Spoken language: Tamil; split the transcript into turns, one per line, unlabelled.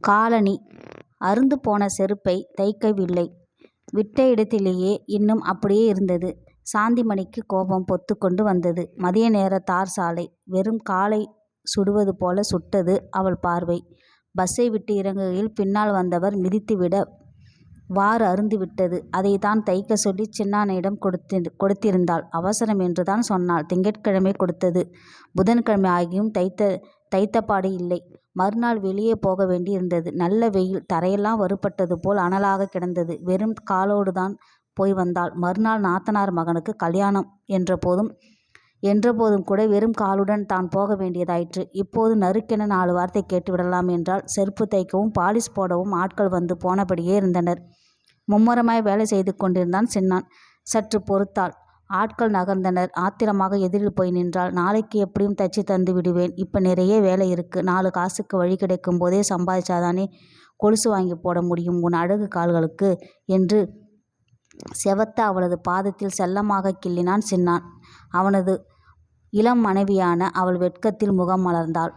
காலணி அறுந்து போன செருப்பை தைக்கவில்லை. விட்ட இடத்திலேயே இன்னும் அப்படியே இருந்தது. சாந்திமணிக்கு கோபம் பொத்துக்கொண்டு வந்தது. மதிய நேர தார் சாலை. வெறும் காலை சுடுவது போல சுட்டது அவள் பார்வை. பஸ்ஸை விட்டு இறங்குகையில் பின்னால் வந்தவர் மிதித்துவிட வாறு அறுந்துவிட்டது. அதைத்தான் தைக்கச் சொல்லி சின்னானிடம் கொடுத்திருந்தாள். அவசரம் என்றுதான் சொன்னாள். திங்கட்கிழமை கொடுத்தது. புதன்கிழமை ஆகியும் தைத்த தைத்தபாடு இல்லை. மறுநாள் வெளியே போக வேண்டியிருந்தது. நல்ல வெயில். தரையெல்லாம் வறுபட்டது போல் அனலாக கிடந்தது. வெறும் காலோடு தான் போய் வந்தாள். மறுநாள் நாத்தனார் மகனுக்கு கல்யாணம் என்றபோதும்கூட வெறும் காலுடன் தான் போக வேண்டியதாயிற்று. இப்போது நறுக்கென நாலு வார்த்தை கேட்டுவிடலாம் என்றால் செருப்பு தைக்கவும் பாலிஷ் போடவும் ஆட்கள் வந்து போனபடியே இருந்தனர். மும்முரமாய் வேலை செய்து கொண்டிருந்தான் சின்னான். சற்று பொறுத்தாள். ஆட்கள் நகர்ந்தனர். ஆத்திரமாக எதிரில் போய் நின்றாள். நாளைக்கு எப்படியும் தச்சு தந்து விடுவேன் இப்போ நிறைய வேலை இருக்குது நாலு காசுக்கு வழி கிடைக்கும் போதே சம்பாதிச்சாதானே கொலுசு வாங்கி போட முடியும் உன் அழகு கால்களுக்கு என்று செவத்த அவளது பாதத்தில் செல்லமாக கிள்ளினான் சின்னான். அவனது இளம் மனைவியான அவள் வெட்கத்தில் முகம் மலர்ந்தாள்.